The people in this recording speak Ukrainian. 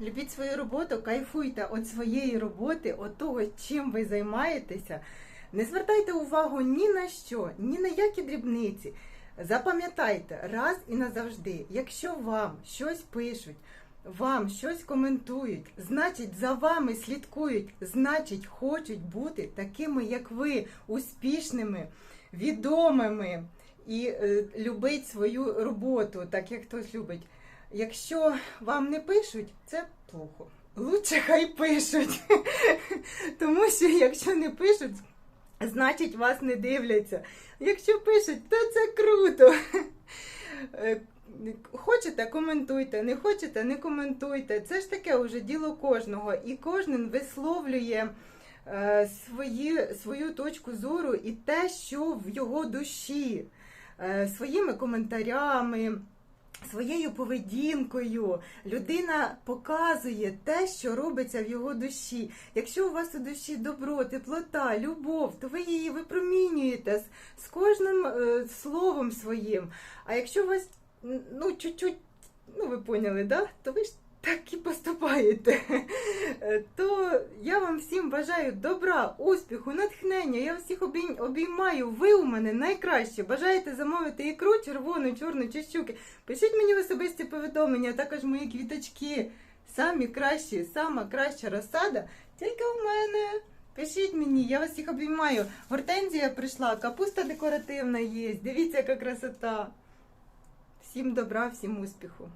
Любіть свою роботу, кайфуйте від своєї роботи, від того, чим ви займаєтеся. Не звертайте увагу ні на що, ні на які дрібниці. Запам'ятайте раз і назавжди, якщо вам щось пишуть, вам щось коментують, значить за вами слідкують, значить хочуть бути такими, як ви, успішними, відомими і е, любить свою роботу, так як хтось любить. Якщо вам не пишуть, це плохо. Лучше хай пишуть. Тому що якщо не пишуть, значить вас не дивляться. Якщо пишуть, то це круто. Хочете, коментуйте, не хочете, не коментуйте. Це ж таке вже діло кожного. І кожен висловлює е, свої, свою точку зору і те, що в його душі, е, своїми коментарями. Своєю поведінкою людина показує те, що робиться в його душі. Якщо у вас у душі добро, теплота, любов, то ви її випромінюєте з, кожним е, словом своїм. А якщо у вас ну, чуть-чуть, ну ви поняли, да? то ви ж так і поступаєте. Е, То я вам всім бажаю добра, успіху, натхнення. Я всіх обіймаю. Ви у мене найкраще. Бажаєте замовити ікру, червону, чорну чи щуки. Пишіть мені в особисті повідомлення, а також мої квіточки. Самі кращі, сама краща розсада тільки в мене. Пишіть мені, я вас всіх обіймаю. Гортензія прийшла, капуста декоративна є. Дивіться, яка красота. Всім добра, всім успіху.